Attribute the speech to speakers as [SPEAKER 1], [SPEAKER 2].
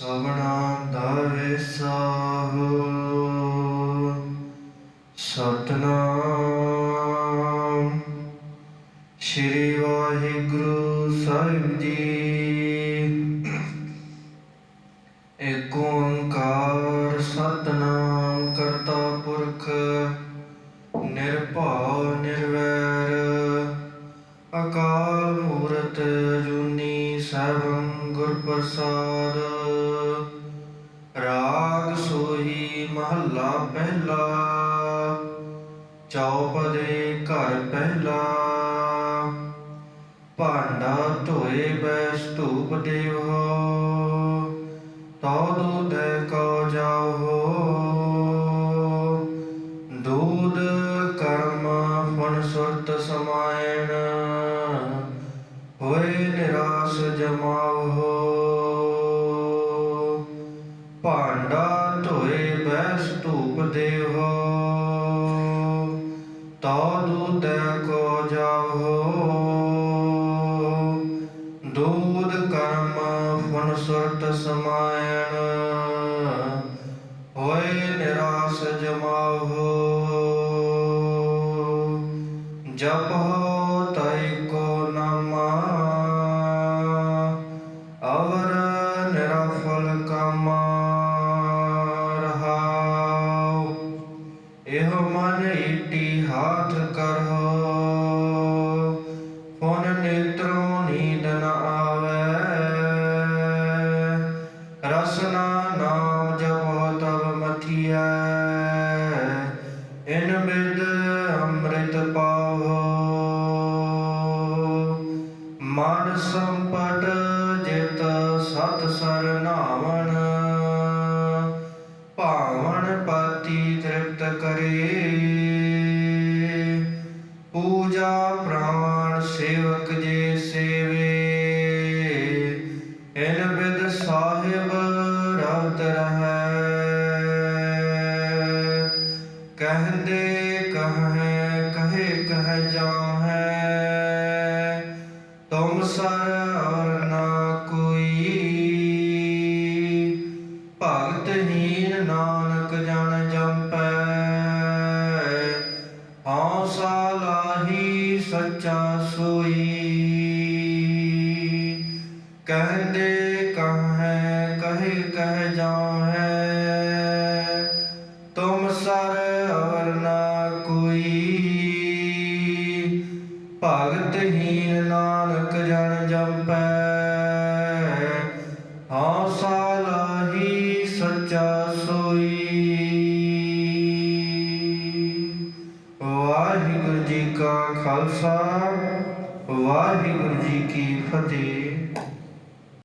[SPEAKER 1] ਸਭਨਾ ਦਾ ਵਿਸਾਹੋ ਸਤਨਾਮ। ਸ਼੍ਰੀ ਵਾਹਿਗੁਰੂ ਸਾਹਿਬ ਜੀ। ਏਕ ਓੰਕਾਰ ਸਤਨਾਮ ਕਰਤਾ ਪੁਰਖ, ਨਿਰਭਉ ਨਿਰਵੈਰ ਗੁਰ ਪ੍ਰਸਾਦ। ਰਾਗ ਸੋਹੀ ਮਹੱਲਾ ਪਹਿਲਾ, ਚੌਪਦੇ ਘਰ ਪਹਿਲਾ। ਭਾਂਡਾ ਧੋਏ ਬੈ ਸਤੂਪ ਦੇਵੋ ਤਉ ਦੁਧੈ ਕੋ ਜਾਓ ਨਿਰਾਸ ਜਮਾਵੋ ਭਾਂਡਾ ਧੋਏ ਬੈ ਸਤੂਪ ਦੇਵੋ ਤਉ ਦੁਧੈ ਕੋ ਜਾਓ ਦੂਧ ਕਰਮ ਫਣ ਸੁਰਤ ਸਮਾਇਣ। ਹੋਏ ਨਿਰਾਸ ਜਮਾਵੋ ਜਪ ਨਾਮ ਜਪੋ ਤਬ ਮਥਿਐ। ਇਨ ਬਿਦ ਅੰਮ੍ਰਿਤ ਪਾਵੋ ਮਨ ਸੰਪਟ ਰਤ ਰਹੈ ਕਹਦੇ ਕਹੈ, ਕਹੇ, ਕਹਿ ਜਾਹੈ। ਤੁਮ ਸਰ ਔਰ ਨਾ ਕੋਈ। ਭਗਤਹੀਨ ਨਾਨਕ ਜਨ ਜੰਪੈ। ਹਉਸਾ ਲਾਹੀ ਸੱਚਾ ਸੋਈ। ਕਹਿੰਦੇ कहे कह जाऊँ है तुम सर और ना कोई भगत हीन नानक जन जपै हौसा लाही सच्चा सोई ਵਾਹਿਗੁਰੂ ਜੀ ਕਾ ਖਾਲਸਾ ਵਾਹਿਗੁਰੂ ਜੀ ਕੀ ਫਤਿਹ